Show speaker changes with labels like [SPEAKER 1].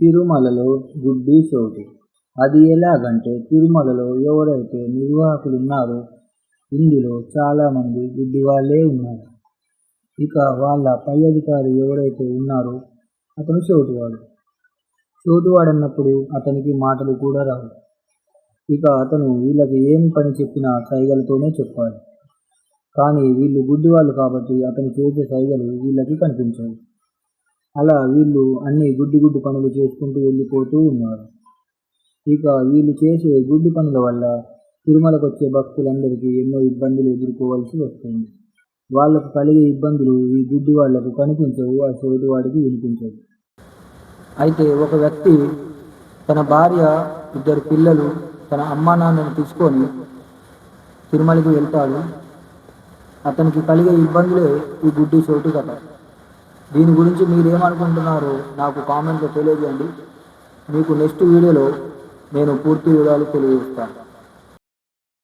[SPEAKER 1] తిరుమలలో గుడ్డి చోటు. అది ఎలాగంటే తిరుమలలో ఎవరైతే నిర్వాహకులు ఉన్నారో ఇందులో చాలామంది గుడ్డివాళ్ళే ఉన్నారు. ఇక వాళ్ళ పై అధికారి ఎవరైతే ఉన్నారో అతను చోటువాడు. చోటువాడన్నప్పుడు అతనికి మాటలు కూడా రావు. ఇక అతను వీళ్ళకి ఏం పని చెప్పినా సైగలతోనే చెప్పాలి. కానీ వీళ్ళు గుడ్డివాళ్ళు కాబట్టి అతను చేసే సైగలు వీళ్ళకి కనిపించవు. అలా వీళ్ళు అన్ని గుడ్డి గుడ్డి పనులు చేసుకుంటూ వెళ్ళిపోతూ ఉన్నారు. ఇక వీళ్ళు చేసే గుడ్డి పనుల వల్ల తిరుమలకు వచ్చే భక్తులందరికీ ఎన్నో ఇబ్బందులు ఎదుర్కోవాల్సి వస్తుంది. వాళ్ళకు కలిగే ఇబ్బందులు ఈ గుడ్డి వాళ్ళకు కనిపించవు ఆ చోటు వాడికి వినిపించవు. అయితే ఒక వ్యక్తి తన భార్య ఇద్దరు పిల్లలు తన అమ్మా నాన్నను తీసుకొని తిరుమలకి వెళ్తాడు. అతనికి కలిగే ఇబ్బందులే ఈ గుడ్డి చోటు కదా. దీని గురించి మీరు ఏమనుకుంటున్నారో నాకు కామెంట్లో తెలియజేయండి. మీకు నెక్స్ట్ వీడియోలో నేను పూర్తి వివరాలు తెలియజేస్తాను.